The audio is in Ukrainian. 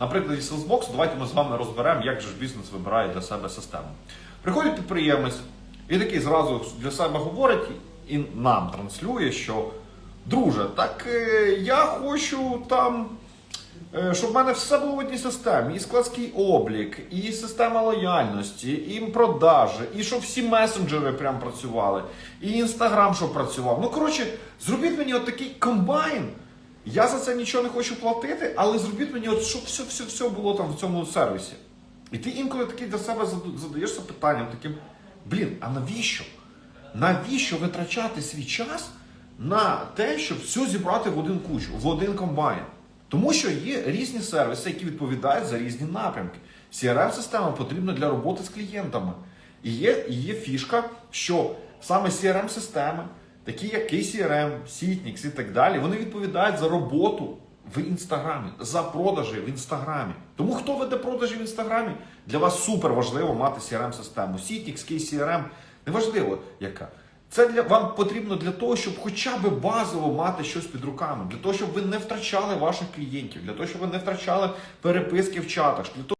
На прикладі Salesbox давайте ми з вами розберемо, як же бізнес вибирає для себе систему. Приходить підприємець і такий зразу для себе говорить і нам транслює, що друже, так е, я хочу там. Е, Щоб в мене все було в одній системі, і складський облік, і система лояльності, і продажі, і щоб всі месенджери прям працювали, і інстаграм, щоб працював. Ну коротше, зробіть мені такий комбайн. Я за це нічого не хочу платити, але зробіть мені, от, щоб все, все, все було там в цьому сервісі. І ти інколи такий для себе задаєшся питанням таким: блін, а навіщо? Навіщо витрачати свій час на те, щоб все зібрати в один кучу, в один комбайн? Тому що є різні сервіси, які відповідають за різні напрямки. CRM-система потрібна для роботи з клієнтами. І є, є фішка, що саме CRM-системи, такі як KCRM, Sitnix і так далі, вони відповідають за роботу в інстаграмі, за продажі в інстаграмі. Тому хто веде продажі в інстаграмі, для вас супер важливо мати CRM-систему. Sitnix, KCRM, неважливо яка. Це для вам потрібно для того, щоб хоча б базово мати щось під руками, для того, щоб ви не втрачали ваших клієнтів, для того, щоб ви не втрачали переписки в чатах, для того,